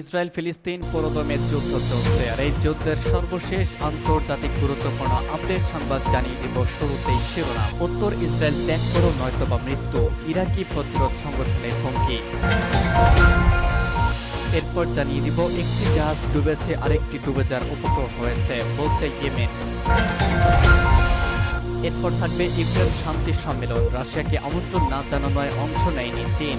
Israel ফিলিস্তিন পুরোদমে যুদ্ধ চলছে আর এই যুদ্ধের সর্বশেষ আন্তর্জাতিক গুরুত্বপূর্ণ আপডেট সংবাদ জানিয়ে দিব শুরুতেই শিরোনাম। উত্তর ইসরায়েল ত্যাগ করো, নয়তোবা মৃত্যু। ইরাকি প্রতিরোধ সংগঠনের হুমকি। এরপর জানিয়ে দিব, একটি জাহাজ ডুবেছে, আরেকটি ডুবে যাওয়ার উপক্রম হয়েছে, বলছে ইয়েমেন। এরপর থাকবে ইসরায়েল শান্তি সম্মেলন। রাশিয়াকে আমন্ত্রণ না জানানোয় অংশ নেয়নি চীন।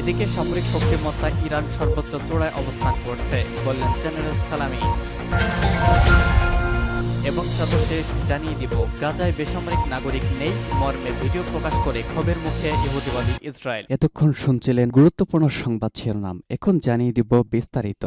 এদিকে সামরিক শক্তিমত্তা ইরান সর্বোচ্চ চূড়ায় অবস্থান করছে, বললেন জেনারেল সালামি। এবং সর্বশেষ জানিয়ে দিব, গাজায় বেসামরিক নাগরিক নেই, মর্মে ভিডিও প্রকাশ করে ক্ষোভের মুখে ইহুদিবাদী ইসরায়েল। এতক্ষণ শুনছিলেন গুরুত্বপূর্ণ সংবাদ শিরোনাম, এখন জানিয়ে দিব বিস্তারিত।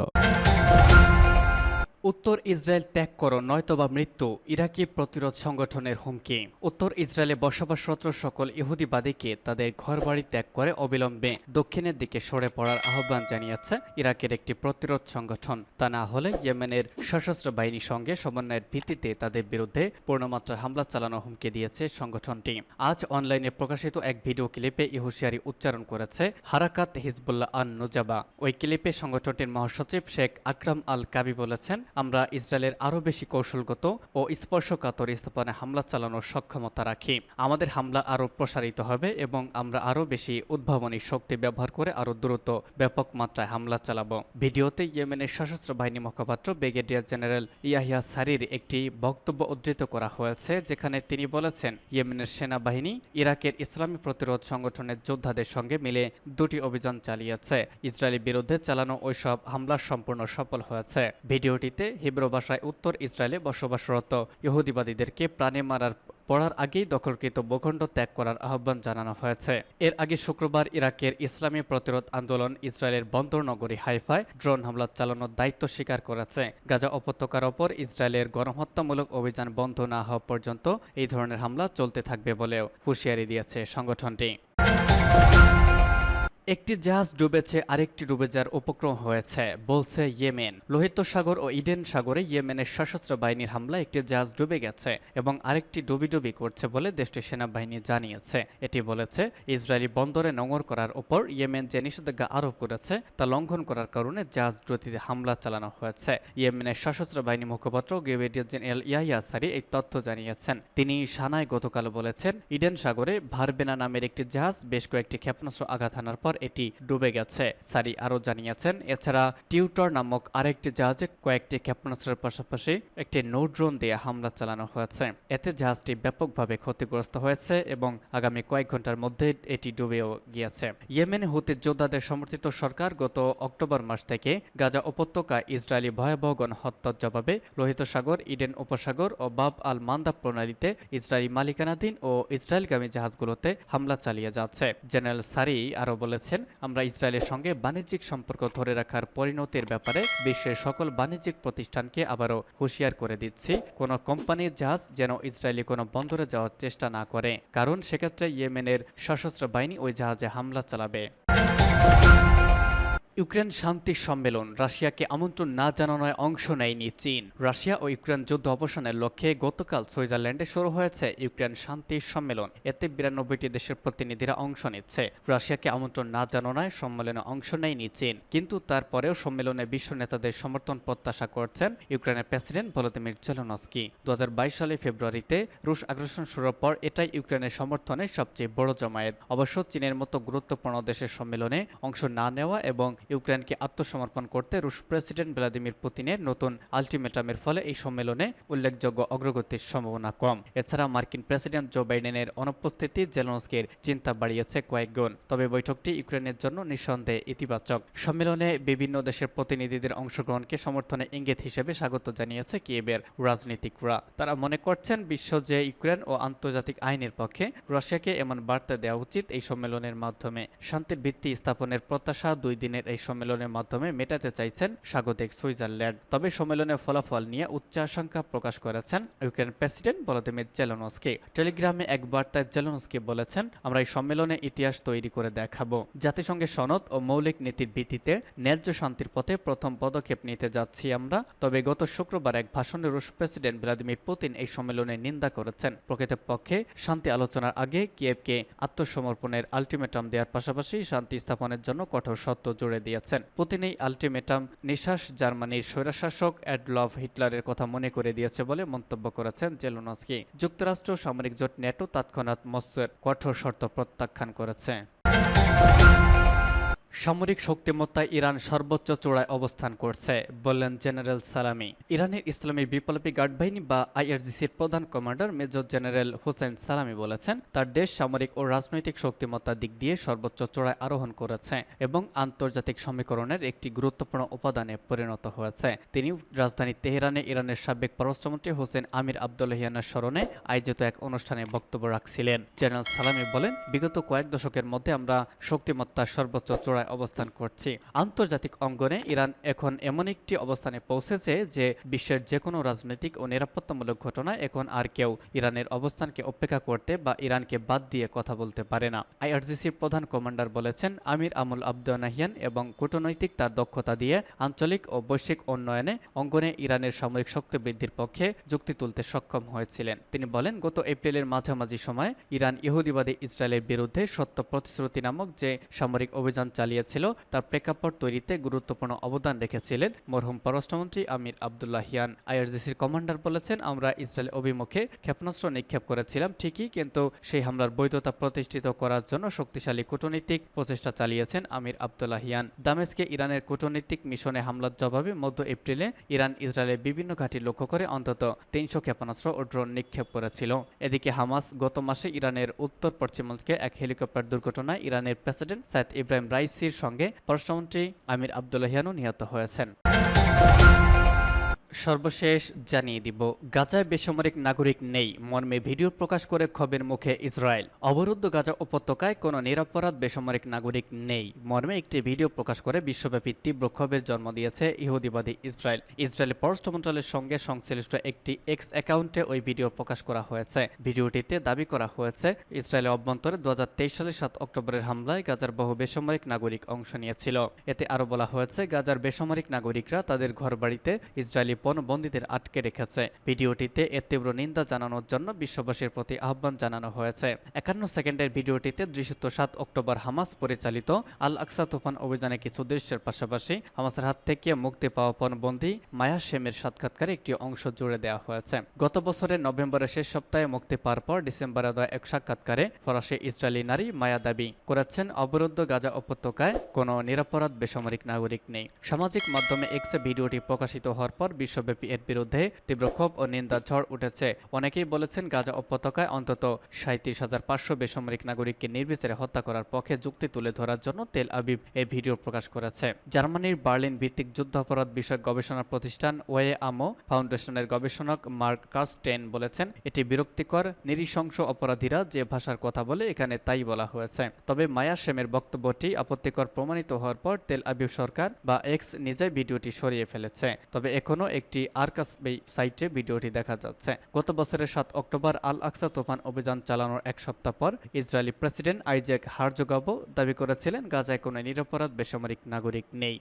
উত্তর ইসরায়েল ত্যাগ করো, নয়তোবা মৃত্যু, ইরাকি প্রতিরোধ সংগঠনের হুমকি। উত্তর ইসরায়েলে বসবাসরত সকল ইহুদিবাদীকে তাদের ঘরবাড়ি ত্যাগ করে অবিলম্বে দক্ষিণের দিকে সরে পড়ার আহ্বান জানিয়েছে ইরাকের একটি প্রতিরোধ সংগঠন। তা না হলে ইয়েমেনের সশস্ত্র বাহিনীর সঙ্গে সমন্বয়ের ভিত্তিতে তাদের বিরুদ্ধে পূর্ণমাত্রার হামলা চালানো হুমকি দিয়েছে সংগঠনটি। আজ অনলাইনে প্রকাশিত এক ভিডিও ক্লিপে এই হুঁশিয়ারি উচ্চারণ করেছে হারাকাত হিজবুল্লাহ আন নুজাবা ওই ক্লিপে সংগঠনটির মহাসচিব শেখ আকরাম আল কাবি বলেছেন আমরা ইসরায়েলের আরও বেশি কৌশলগত ও স্পর্শকাতর স্থাপনে হামলা চালানোর সক্ষমতা রাখি। আমাদের হামলা আরও প্রসারিত হবে এবং আমরা আরও বেশি উদ্ভাবনী শক্তি ব্যবহার করে আরও দ্রুত ব্যাপক মাত্রায় হামলা চালাবো। ভিডিওতে ইয়েমেনের সশস্ত্র বাহিনী মুখপাত্র ব্রিগেডিয়ার জেনারেল ইয়াহিয়া সারির একটি বক্তব্য উদ্ধৃত করা হয়েছে, যেখানে তিনি বলেছেন, ইয়েমেনের সেনাবাহিনী ইরাকের ইসলামী প্রতিরোধ সংগঠনের যোদ্ধাদের সঙ্গে মিলে দুটি অভিযান চালিয়েছে। ইসরায়েলের বিরুদ্ধে চালানো ওইসব হামলা সম্পূর্ণ সফল হয়েছে। ভিডিওটিতে হিব্রু ভাষায় উত্তর ইসরায়েলে বসবাসরত ইহুদিবাদীদেরকে প্রাণে মারার পড়ার আগেই দখলকৃত ভূখণ্ড ত্যাগ করার আহ্বান জানানো হয়েছে। এর আগে শুক্রবার ইরাকের ইসলামী প্রতিরোধ আন্দোলন ইসরায়েলের বন্দর নগরী হাইফায় ড্রোন হামলা চালানোর দায়িত্ব স্বীকার করেছে। গাজা উপত্যকার ওপর ইসরায়েলের গণহত্যামূলক অভিযান বন্ধ না হওয়া পর্যন্ত এই ধরনের হামলা চলতে থাকবে বলেও হুঁশিয়ারি দিয়েছে সংগঠনটি। একটি জাহাজ ডুবেছে, আরেকটি ডুবে যাওয়ার উপক্রম হয়েছে, বলছে ইয়েমেন। লোহিত সাগর ও ইডেন সাগরে ইয়েমেনের সশস্ত্র বাহিনীর হামলায় একটি জাহাজ ডুবে গেছে এবং আরেকটি ডুবি ডুবি করছে বলে দেশটির সেনাবাহিনী জানিয়েছে। এটি বলেছে, ইসরায়েলি বন্দরে নোঙর করার উপর ইয়েমেন যে নিষেধাজ্ঞা আরোপ করেছে, তা লঙ্ঘন করার কারণে জাহাজ দুটিতে হামলা চালানো হয়েছে। ইয়েমেনের সশস্ত্র বাহিনী মুখপাত্র ব্রিগেডিয়ার জেনারেল ইয়াহিয়া সারি এই তথ্য জানিয়েছেন। তিনি সানায় গতকাল বলেছেন, ইডেন সাগরে ভারবেনা নামের একটি জাহাজ বেশ কয়েকটি ক্ষেপণাস্ত্র আঘাত হানার পর এটি ডুবে গেছে, সারি আরও জানিয়েছেন। এছাড়া টিউটর নামক আরেকটি জাহাজে কয়েকটি ক্ষেপণাস্ত্রের পাশাপাশি একটি নৌড্রোন দিয়ে হামলা চালানো হয়েছে। এতে জাহাজটি ব্যাপকভাবে ক্ষতিগ্রস্ত হয়েছে এবং আগামী কয়েক ঘণ্টার মধ্যে এটি ডুবেও গিয়েছে। ইয়েমেনে হুতি যোদ্ধাদের সমর্থিত সরকার গত অক্টোবর মাস থেকে গাজা উপত্যকা ইসরায়েলি ভয়াবহ গণহত্যার জবাবে লোহিত সাগর, ইডেন উপসাগর ও বাব আল মান্দা প্রণালীতে ইসরায়েলি মালিকানাধীন ও ইসরায়েলগামী জাহাজগুলোতে হামলা চালিয়ে যাচ্ছে। জেনারেল সারি আরও বলেছেন আমরা ইসরায়েলের সঙ্গে বাণিজ্যিক সম্পর্ক ধরে রাখার পরিণতির ব্যাপারে বিশ্বের সকল বাণিজ্যিক প্রতিষ্ঠানকে আবারও হুঁশিয়ার করে দিচ্ছি। কোনো কোম্পানির জাহাজ যেন ইসরায়েলি কোনো বন্দরে যাওয়ার চেষ্টা না করে। কারণ সেক্ষেত্রে ইয়েমেনের সশস্ত্র বাহিনী ওই জাহাজে হামলা চালাবে। ইউক্রেন শান্তি সম্মেলন, রাশিয়াকে আমন্ত্রণ না জানানোয় অংশ নেয়নি চীন। রাশিয়া ও ইউক্রেন যুদ্ধ অবসানের লক্ষ্যে গতকাল সুইজারল্যান্ডে শুরু হয়েছে ইউক্রেন শান্তি সম্মেলন। এতে বিরানব্বইটি দেশের প্রতিনিধিরা অংশ নিচ্ছে। রাশিয়াকে আমন্ত্রণ না জানানোয় সম্মেলনে অংশ নেয়নি চীন। কিন্তু তারপরেও সম্মেলনে বিশ্ব নেতাদের সমর্থন প্রত্যাশা করছেন ইউক্রেনের প্রেসিডেন্ট ভলোদিমির জেলনস্কি। দু হাজার বাইশ সালে ফেব্রুয়ারিতে রুশ আগ্রাসন শুরুর পর এটাই ইউক্রেনের সমর্থনের সবচেয়ে বড় জমায়েত। অবশ্য চীনের মতো গুরুত্বপূর্ণ দেশের সম্মেলনে অংশ না নেওয়া এবং ইউক্রেনকে আত্মসমর্পণ করতে রুশ প্রেসিডেন্ট ভ্লাদিমির পুতিনের নতুন আলটিমেটামের ফলে এই সম্মেলনে উল্লেখযোগ্য অগ্রগতির সম্ভাবনা কম। এছাড়া মার্কিন প্রেসিডেন্ট জো বাইডেনের অনুপস্থিতি জেলনস্কির চিন্তা বাড়িয়েছে কয়েক গুণ। তবে বৈঠকটি ইউক্রেনের জন্য নিঃসন্দেহে ইতিবাচক। সম্মেলনে বিভিন্ন দেশের প্রতিনিধিদের অংশগ্রহণকে সমর্থনে ইঙ্গিত হিসেবে স্বাগত জানিয়েছে কিয়েবের রাজনীতিকরা। তারা মনে করছেন বিশ্ব যে ইউক্রেন ও আন্তর্জাতিক আইনের পক্ষে রাশিয়াকে এমন বার্তা দেওয়া উচিত এই সম্মেলনের মাধ্যমে। শান্তির ভিত্তি স্থাপনের প্রত্যাশা দুই দিনের এই সম্মেলনের মাধ্যমে মেটাতে চাইছেন স্বাগতিক সুইজারল্যান্ড। তবে সম্মেলনের ফলাফল নিয়ে উচ্চাশঙ্কা প্রকাশ করেছেন ইউক্রেন প্রেসিডেন্ট ভলোদিমির জেলনস্কি। টেলিগ্রামে এক বার্তায় জেলনস্কি বলেছেন, আমরা এই সম্মেলনে ইতিহাস তৈরি করে দেখাবো। জাতিসংঘের সনদ ও মৌলিক নীতির ভিত্তিতে ন্যায্য শান্তির পথে প্রথম পদক্ষেপ নিতে যাচ্ছি আমরা। তবে গত শুক্রবার এক ভাষণে রুশ প্রেসিডেন্ট ভ্লাদিমির পুতিন এই সম্মেলনে নিন্দা করেছেন। প্রকৃতপক্ষে শান্তি আলোচনার আগে কিয়েভকে আত্মসমর্পণের আলটিমেটাম দেওয়ার পাশাপাশি শান্তি স্থাপনের জন্য কঠোর সত্য জুড়ে দিয়েছেন। পুতিন এই আলটিমেটাম নিঃশ্বাস জার্মানির স্বৈরশাসক অ্যাডলভ হিটলারের কথা মনে করে দিয়েছে বলে মন্তব্য করেছেন জেলোনস্কি। যুক্তরাষ্ট্র সামরিক জোট ন্যাটো তৎক্ষণাৎ মস্কোর কঠোর শর্ত প্রত্যাখ্যান করেছে। সামরিক শক্তিমত্তায় ইরান সর্বোচ্চ চূড়ায় অবস্থান করছে, বললেন জেনারেল সালামি। ইরানের ইসলামী বিপ্লবী গার্ড বাহিনী বা আইআরজিসির প্রধান কমান্ডার মেজর জেনারেল হোসেন সালামি বলেছেন, তার দেশ সামরিক ও রাজনৈতিক শক্তিমত্তার দিক দিয়ে সর্বোচ্চ চূড়ায় আরোহণ করেছে এবং আন্তর্জাতিক সমীকরণের একটি গুরুত্বপূর্ণ উপাদানে পরিণত হয়েছে। তিনি রাজধানী তেহরানে ইরানের সাবেক পররাষ্ট্রমন্ত্রী হোসেন আমির আবদুল্লাহিয়ানের স্মরণে আয়োজিত এক অনুষ্ঠানে বক্তব্য রাখছিলেন। জেনারেল সালামি বলেন, বিগত কয়েক দশকের মধ্যে আমরা শক্তিমত্তার সর্বোচ্চ চূড়ায় অবস্থান করছি। আন্তর্জাতিক অঙ্গনে ইরান এখন এমন একটি অবস্থানে পৌঁছেছে যে বিশ্বের যে কোনো রাজনৈতিক ও নিরাপত্তামূলক ঘটনায় এখন আর কেউ ইরানের অবস্থানকে উপেক্ষা করতে বা ইরানকে বাদ দিয়ে কথা বলতে পারে না। আইআরজিসির প্রধান কমান্ডার বলেছেন, আমির আমুল আবদনাহিয়ান এবং কূটনৈতিক তার দক্ষতা দিয়ে আঞ্চলিক ও বৈশ্বিক উন্নয়নে অঙ্গনে ইরানের সামরিক শক্তি বৃদ্ধির পক্ষে যুক্তি তুলতে সক্ষম হয়েছিলেন। তিনি বলেন, গত এপ্রিলের মাঝামাঝি সময়ে ইরান ইহুদিবাদী ইসরায়েলের বিরুদ্ধে সত্য প্রতিশ্রুতি নামক যে সামরিক অভিযান চালিয়েছিল তার প্রেক্ষাপট তৈরিতে গুরুত্বপূর্ণ অবদান রেখেছিলেন মরহুম পররাষ্ট্রমন্ত্রী আমির আবদুল্লাহিয়ান আইআরজিসির কমান্ডার বলেছেন, আমরা ইসরায়েল অভিমুখে ক্ষেপণাস্ত্র নিক্ষেপ করেছিলাম, ঠিকই, কিন্তু সেই হামলার বৈধতা প্রতিষ্ঠিত করার জন্য শক্তিশালী কূটনৈতিক প্রচেষ্টা চালিয়েছেন আমির আবদুল্লাহিয়ান দামেস্কে ইরানের কূটনৈতিক মিশনে হামলার জবাবে মধ্য এপ্রিলে ইরান ইসরায়েলের বিভিন্ন ঘাঁটি লক্ষ্য করে অন্তত তিনশো ক্ষেপণাস্ত্র ও ড্রোন নিক্ষেপ করেছিল। এদিকে হামাস গত মাসে ইরানের উত্তর পশ্চিমাঞ্চলে এক হেলিকপ্টার দুর্ঘটনায় ইরানের প্রেসিডেন্ট সাইদ ইব্রাহিম রাইসির সঙ্গে পররাষ্ট্রমন্ত্রী আমির আবদুল্লাহিয়ানও নিহত হয়েছেন। সর্বশেষ জানিয়ে দিব, গাজায় বেসামরিক নাগরিক নেই, মর্মে ভিডিও প্রকাশ করে ক্ষোভের মুখে ইসরায়েল। অবরুদ্ধ গাজা উপত্যকায় কোনো নিরাপরাধ বেসামরিক নাগরিক নেই, মর্মে একটি ভিডিও প্রকাশ করে বিশ্বব্যাপী তীব্র ক্ষোভের জন্ম দিয়েছে ইহুদিবাদী ইসরায়েল। ইসরায়েলের পররাষ্ট্র মন্ত্রণালয়ের সঙ্গে সংশ্লিষ্ট একটি এক্স অ্যাকাউন্টে ওই ভিডিও প্রকাশ করা হয়েছে। ভিডিওটিতে দাবি করা হয়েছে, ইসরায়েলের অভ্যন্তরে দু হাজার তেইশ সালের সাত অক্টোবরের হামলায় গাজার বহু বেসামরিক নাগরিক অংশ নিয়েছিল। এতে আরও বলা হয়েছে, গাজার বেসামরিক নাগরিকরা তাদের ঘরবাড়িতে ইসরায়েলি পণবন্দীদের আটকে রেখেছে। ভিডিওটিতে এর তীব্র নিন্দা জানানোর জন্য বিশ্ববাসীর প্রতি আহ্বান জানানো হয়েছে। একান্ন সেকেন্ডের ভিডিওটিতে দৃশ্যত সাত অক্টোবর হামাস পরিচালিত আল আকসা তুফান অভিযানে কিছু দৃশ্যের পাশাপাশি হামাসের হাত থেকে মুক্তি পাওয়া পণবন্দী মায়া শেমের সাক্ষাৎকারে একটি অংশ জুড়ে দেওয়া হয়েছে। গত বছরের নভেম্বরের শেষ সপ্তাহে মুক্তি পাওয়ার পর ডিসেম্বরে দেওয়া এক সাক্ষাৎকারে ফরাসি ইসরায়েলি নারী মায়া দাবি করেছেন, অবরুদ্ধ গাজা উপত্যকায় কোনো নিরাপরাধ বেসামরিক নাগরিক নেই। সামাজিক মাধ্যমে এক্সে ভিডিওটি প্রকাশিত হওয়ার পর বিশ্বব্যাপী এর বিরুদ্ধে তীব্র ক্ষোভ ও নিন্দা ঝড় উঠেছে। অনেকেই বলেছেন গাজা উপত্যকায় অন্তত সাঁত্রিশ হাজার পাঁচশো বেসামরিক নাগরিককে নির্বিচারে হত্যা করার পক্ষে যুক্তি তুলে ধরার জন্য তেল আবিব এই ভিডিও প্রকাশ করেছে। জার্মানির বার্লিন ভিত্তিক যুদ্ধাপরাধ বিষয়ক গবেষণা প্রতিষ্ঠান ওয়ে আমো ফাউন্ডেশনের গবেষণক মার্ক কার্স্টেন বলেছেন, এটি বিরক্তিকর নিরিশংস অপরাধীরা যে ভাষার কথা বলে এখানে তাই বলা হয়েছে। তবে মায়া শেমের বক্তব্যটি আপত্তিকর প্রমাণিত হওয়ার পর তেল আবিব সরকার বা এক্স নিজেই ভিডিওটি সরিয়ে ফেলেছে। তবে এখনও একটি আরকাস সাইটে ভিডিওটি দেখা যাচ্ছে। গত বছরের সাত অক্টোবর আল আকসা তুফান অভিযান চালানোর এক সপ্তাহ পর ইসরায়েলি প্রেসিডেন্ট আইজেক হারজোগাবো দাবি করেছিলেন, গাজায় কোনো নিরপরাধ বেসামরিক নাগরিক নেই।